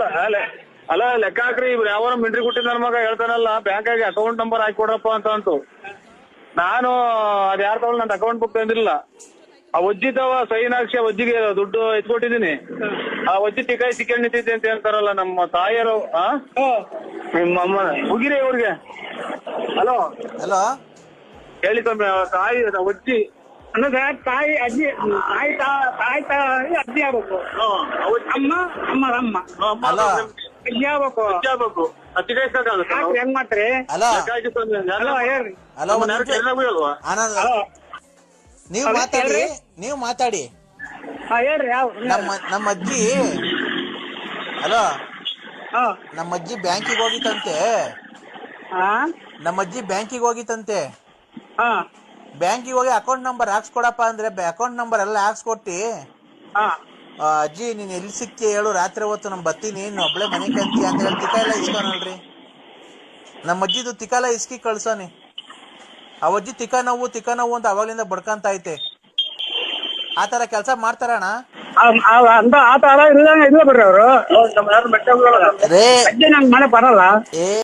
ಅಲ್ಲ ಅಲ್ಲ ಅಲ್ಲ ಲೆಕ್ಕ ಹಾಕ್ರಿ ಇವ್ರು ಯಾವ ಮಿಂಟ್ರಿ ಕೊಟ್ಟಿದ್ದ ನನ್ನ ಮಗ ಹೇಳ್ತಾನಲ್ಲ ಬ್ಯಾಂಕ್ ಆಗಿ ಅಕೌಂಟ್ ನಂಬರ್ ಹಾಕಿ ಕೊಡಪ್ಪ ಅಂತ ಅಂತು. ನಾನು ಅದ್ ಯಾರು ತಗೊಳ್ಳಿ ನನ್ನ ಅಕೌಂಟ್ ಬುಕ್ ತಂದಿಲ್ಲ ಆ ಒಜ್ಜಿ ತವ ಸೈನ್ ಹಾಕ್ಸಿ ಆ ಒಜ್ಜಿಗೆ ದುಡ್ಡು ಎತ್ಕೊಟ್ಟಿದೀನಿ. ಆ ಒಜ್ಜಿ ಟಿಕಾಯಿ ಸಿಕ್ಕಂಡ್ ನಿಂತಿದ್ದೆ ಅಂತ ಹೇಳ್ತಾರಲ್ಲ ನಮ್ಮ ತಾಯಿಯರು ಆ? ನಿಮ್ಮ ಅಮ್ಮ ಮುಗಿರಿ ಇವ್ರಿಗೆ. ಹಲೋ? ಹಲೋ? ಹೇಳಿ ತಮ್ಮ ತಾಯಿ ಒಜ್ಜಿ ಅಂದ್ರೆ ತಾಯಿ ಅಜ್ಜಿ ತಾಯಿ ತಾಯಿ ತಾಯಿ ಅಜ್ಜಿ ಆಗ್ಬೇಕು. ಅಮ್ಮ ಅಮ್ಮ ಅಮ್ಮ. ಅಲ್ಲ. ಅಜ್ಜಿ ಆಗ್ಬೇಕು. ಅಜ್ಜಿ ಆಗ್ಬೇಕು. ಹೆಂಗ್ ಮಾಡ್ತೀರಿ? ಅಲ್ಲ. ಹೇಳ್ರಿ. ಅಲ್ಲ ಆನಂದ್ ನೀವು ಮಾತಾಡಿ. ನೀವು ಮಾತಾಡಿ. ಹಾ ಹೇಳ್ರಿ ಯಾವ ನಮ್ಮ ನಮ್ಮ ಅಜ್ಜಿ ಹಲೋ ಹಾ. ನಮ್ಮ ಅಜ್ಜಿ ಬ್ಯಾಂಕಿಗೆ ಹೋಗಿತಂತೆ ನಮ್ಮ ಅಜ್ಜಿ ಬ್ಯಾಂಕಿಗೆ ಹೋಗಿತ್ತಂತೆ. ಹಾ. ಬ್ಯಾಂಕಿಗೆ ಹೋಗಿ ಅಕೌಂಟ್ ನಂಬರ್ ಹಾಕ್ಸ್ಕೊಡಪ್ಪ ಅಂದ್ರೆ ಅಕೌಂಟ್ ನಂಬರ್ ಎಲ್ಲ ಹಾಕ್ಸ್ಕೊಟ್ಟಿ. ಹಾ. ಆ, ಅಜ್ಜಿ ನೀನ್ ಎಲ್ಲಿ ಸಿಕ್ಕಿ ಹೇಳು. ರಾತ್ರಿ ಹೊತ್ತು ನಮ್ ಬತ್ತೀನಿ ನೀನ್ ಒಬ್ಳೆ ಮನೆ ಕಂತಿ ಅಂತ ಹೇಳಿ ತಿಕ್ಕ ಎಲ್ಲ ಇಸ್ಕೊನಲ್ರಿ. ನಮ್ಮ ಅಜ್ಜಿದು ತಿಕಾಲ ಇಸ್ಕಿ ಕಳ್ಸೋನಿ ಅವ ಅಜ್ಜಿ ತಿಕ್ಕ ನೋವು ತಿಕ್ಕ ನೋವು ಅಂತ ಅವಾಗ್ಲಿಂದ ಬಡ್ಕಂತ ಐತೆ. ಆತರ ತರ ಕೆಲಸ ಮಾಡ್ತಾರಣ ಆ- ಆ- ಅಂತ ಇಲ್ಲ ಇಲ್ಲ ಬಿಡ್ರಿ ಅವರು. ನಮ್ಮ ಯಾರು ಬೆಟ್ಟ ಹೋಗಲ್ಲ ರೇ. ಅಜ್ಜಿ ನಂಗ್ ಮನೆ ಬರಲ್ಲ. ಏ.